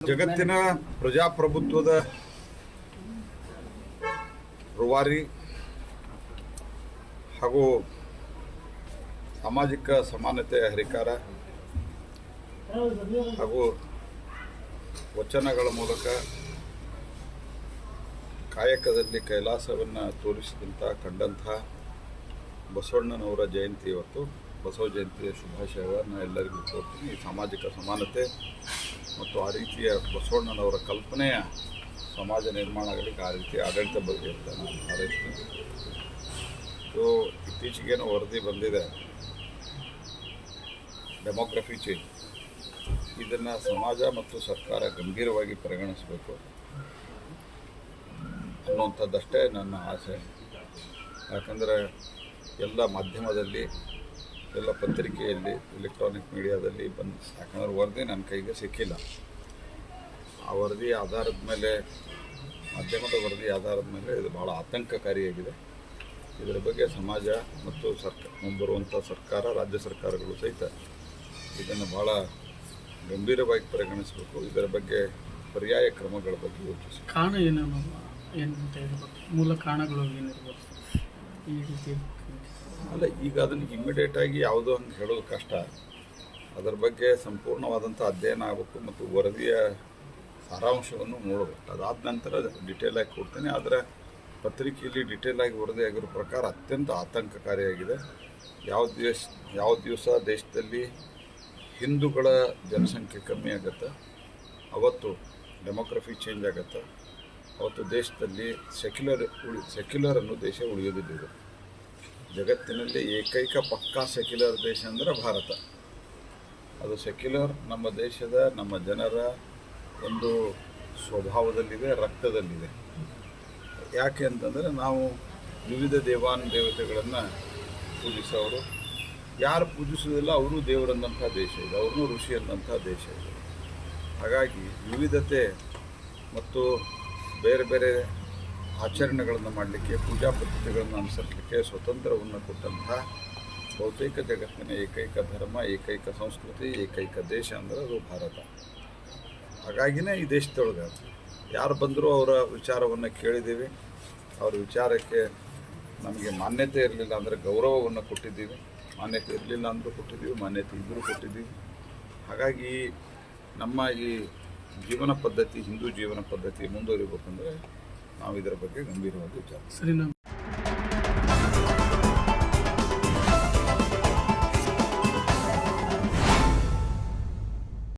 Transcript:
ಜಗತ್ತಿನ ಪ್ರಜಾಪ್ರಭುತ್ವದ ರುವಾರಿ ಹಾಗೂ ಸಾಮಾಜಿಕ ಸಮಾನತೆಯ ಹರಿಕಾರ ಹಾಗೂ ವಚನಗಳ ಮೂಲಕ ಕಾಯಕದಲ್ಲಿ ಕೈಲಾಸವನ್ನು ತೋರಿಸಿದಂಥ ಕಂಡಂತಹ ಬಸವಣ್ಣನವರ ಜಯಂತಿ ಇವತ್ತು. ಬಸವ ಜಯಂತಿಯ ಶುಭಾಶಯವನ್ನು ಎಲ್ಲರಿಗೂ ಕೋರ್ತೀನಿ. ಈ ಸಾಮಾಜಿಕ ಸಮಾನತೆ ಮತ್ತು ಆ ರೀತಿಯ ಬಸವಣ್ಣನವರ ಕಲ್ಪನೆಯ ಸಮಾಜ ನಿರ್ಮಾಣ ಆಗಲಿಕ್ಕೆ ಆ ರೀತಿ ಆಡಳಿತ ಬಗ್ಗೆ ಅಂತ ಹಾರೈಸ್ತೀನಿ ಸೊ ಇತ್ತೀಚೆಗೇನು ವರದಿ ಬಂದಿದೆ. Demography change. ಇದನ್ನು ಸಮಾಜ ಮತ್ತು ಸರ್ಕಾರ ಗಂಭೀರವಾಗಿ ಪರಿಗಣಿಸಬೇಕು ಅನ್ನುವಂಥದ್ದಷ್ಟೇ ನನ್ನ ಆಸೆ. ಯಾಕಂದರೆ ಎಲ್ಲ ಮಾಧ್ಯಮದಲ್ಲಿ ಎಲ್ಲ ಪತ್ರಿಕೆಯಲ್ಲಿ ಎಲೆಕ್ಟ್ರಾನಿಕ್ ಮೀಡಿಯಾದಲ್ಲಿ ಬಂದು ಯಾಕಂದ್ರೆ ವರದಿ ನನ್ನ ಕೈಗೆ ಸಿಕ್ಕಿಲ್ಲ. ಆ ವರದಿ ಆಧಾರದ ಮೇಲೆ, ಮಾಧ್ಯಮದ ವರದಿ ಆಧಾರದ ಮೇಲೆ ಇದು ಭಾಳ ಆತಂಕಕಾರಿಯಾಗಿದೆ. ಇದರ ಬಗ್ಗೆ ಸಮಾಜ ಮತ್ತು ಸರ್ಕ, ಮುಂಬರುವಂಥ ಸರ್ಕಾರ, ರಾಜ್ಯ ಸರ್ಕಾರಗಳು ಸಹಿತ ಇದನ್ನು ಭಾಳ ಗಂಭೀರವಾಗಿ ಪರಿಗಣಿಸಬೇಕು. ಇದರ ಬಗ್ಗೆ ಪರ್ಯಾಯ ಕ್ರಮಗಳ ಬಗ್ಗೆ ಯೋಚಿಸಿ. ಕಾರಣ ಏನೇನು ಏನು ಹೇಳ್ಬೋದು ಮೂಲ ಕಾರಣಗಳು ಏನಿರ್ಬೋದು? ಈ ರೀತಿ ಅಲ್ಲ, ಈಗ ಅದನ್ನು ಇಮಿಡಿಯೇಟ್ ಆಗಿ ಯಾವುದೋ ಅಂತ ಹೇಳೋದು ಕಷ್ಟ. ಅದರ ಬಗ್ಗೆ ಸಂಪೂರ್ಣವಾದಂಥ ಅಧ್ಯಯನ ಆಗಬೇಕು ಮತ್ತು ವರದಿಯ ಸಾರಾಂಶವನ್ನು ನೋಡಬೇಕು. ಅದಾದ ನಂತರ ಡಿಟೇಲ್ ಆಗಿ ಕೊಡ್ತೇನೆ. ಆದರೆ ಪತ್ರಿಕೆಯಲ್ಲಿ ಡಿಟೇಲ್ ಆಗಿ ವರದಿ ಆಗಿರೋ ಪ್ರಕಾರ ಅತ್ಯಂತ ಆತಂಕಕಾರಿಯಾಗಿದೆ. ಯಾವ ದೇಶ ಯಾವ ದಿವಸ ದೇಶದಲ್ಲಿ ಹಿಂದೂಗಳ ಜನಸಂಖ್ಯೆ ಕಮ್ಮಿ ಆಗುತ್ತೆ, ಅವತ್ತು ಡೆಮೋಗ್ರಫಿ ಚೇಂಜ್ ಆಗುತ್ತೆ, ಅವತ್ತು ದೇಶದಲ್ಲಿ ಸೆಕ್ಯುಲರ್ ಉಳಿ ಸೆಕ್ಯುಲರ್ ಅನ್ನೋ ದೇಶ ಉಳಿಯೋದಿಲ್ಲ ಜಗತ್ತಿನಲ್ಲಿ ಏಕೈಕ ಪಕ್ಕಾ ಸೆಕ್ಯುಲರ್ ದೇಶ ಅಂದರೆ ಭಾರತ. ಅದು ಸೆಕ್ಯುಲರ್ ನಮ್ಮ ದೇಶದ, ನಮ್ಮ ಜನರ ಒಂದು ಸ್ವಭಾವದಲ್ಲಿದೆ, ರಕ್ತದಲ್ಲಿದೆ. ಯಾಕೆ ಅಂತಂದರೆ ನಾವು ವಿವಿಧ ದೇವಾನು ದೇವತೆಗಳನ್ನು ಪೂಜಿಸೋರು. ಯಾರು ಪೂಜಿಸೋದಿಲ್ಲ ಅವರು ದೇವರಂದಂಥ ದೇಶ ಇದೆ, ಅವ್ರನ್ನೂ ಋಷಿ ಅಂದಂಥ ದೇಶ ಇದೆ. ಹಾಗಾಗಿ ವಿವಿಧತೆ ಮತ್ತು ಬೇರೆ ಬೇರೆ ಆಚರಣೆಗಳನ್ನು ಮಾಡಲಿಕ್ಕೆ, ಪೂಜಾ ಪದ್ಧತಿಗಳನ್ನು ಅನುಸರಿಸಲಿಕ್ಕೆ ಸ್ವತಂತ್ರವನ್ನು ಕೊಟ್ಟಂತಹ ಬಹುತೇಕ ಜಗತ್ತಿನ ಏಕೈಕ ಧರ್ಮ, ಏಕೈಕ ಸಂಸ್ಕೃತಿ, ಏಕೈಕ ದೇಶ ಅಂದರೆ ಅದು ಭಾರತ. ಹಾಗಾಗಿನೇ ಈ ದೇಶದೊಳಗೆ ಯಾರು ಬಂದರೂ ಅವರ ವಿಚಾರವನ್ನು ಕೇಳಿದ್ದೀವಿ. ಅವ್ರ ವಿಚಾರಕ್ಕೆ ನಮಗೆ ಮಾನ್ಯತೆ ಇರಲಿಲ್ಲ ಅಂದರೆ ಗೌರವವನ್ನು ಕೊಟ್ಟಿದ್ದೀವಿ. ಮಾನ್ಯತೆ ಇರಲಿಲ್ಲ ಅಂದರೂ ಕೊಟ್ಟಿದ್ದೀವಿ, ಮಾನ್ಯತೆ ಇದ್ದರೂ ಕೊಟ್ಟಿದ್ದೀವಿ. ಹಾಗಾಗಿ ನಮ್ಮ ಈ ಜೀವನ ಪದ್ಧತಿ, ಹಿಂದೂ ಜೀವನ ಪದ್ಧತಿ ಮುಂದುವರಿಬೇಕಂದ್ರೆ ನಾವು ಇದರ ಬಗ್ಗೆ ಗಂಭೀರವಾಗಿ ವಿಚಾರ ಸರಿ